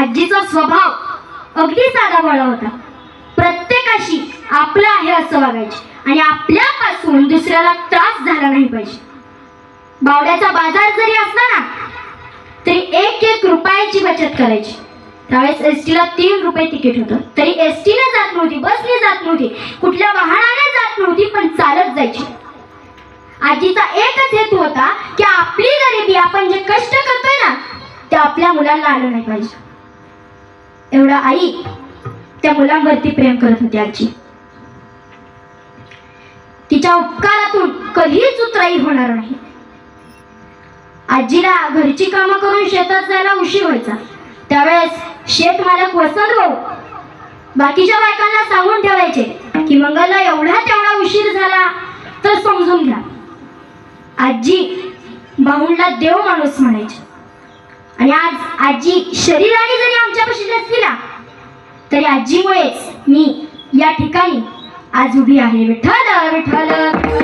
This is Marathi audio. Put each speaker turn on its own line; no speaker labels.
आजीचा स्वभाव अगदी साधा बळा होता. प्रत्येकाशी आपलं आहे असं वागायचे. आणि आपल्यापासून दुसऱ्याला त्रास झाला नाही पाहिजे. बावड्याचा बाजार जरी असला ना तरी एक एक रुपयाची बचत करायची. त्यावेळेस एस टीला तीन रुपये तिकीट होतं. तरी एस टीने जात नव्हती बसने जात नव्हती कुठल्या वाहनाने जात नव्हती पण चालत जायची. आजीचा एकच हेतू होता की आपली गरिबी आपण जे कष्ट करतोय ना ते आपल्या मुलांना आलं नाही पाहिजे. एवढा आई त्या मुलांवरती प्रेम करत होती आजी. तिच्या उपकारातून कधीच उतराई होणार नाही. आजीला घरची कामं करून शेतात जायला उशीर व्हायचा. त्यावेळेस शेत मालक वसंत भाऊ बाकीच्या बायकांना सांगून ठेवायचे की मंगलला एवढा तेवढा उशीर झाला तर समजून घ्या. आजी भाऊंला देव माणूस म्हणायचे. आणि आज आजी शरीराने जरी आमच्यापाशी आजीमुळेच मी या ठिकाणी आज उभी आहे. विठ्ठल विठ्ठल!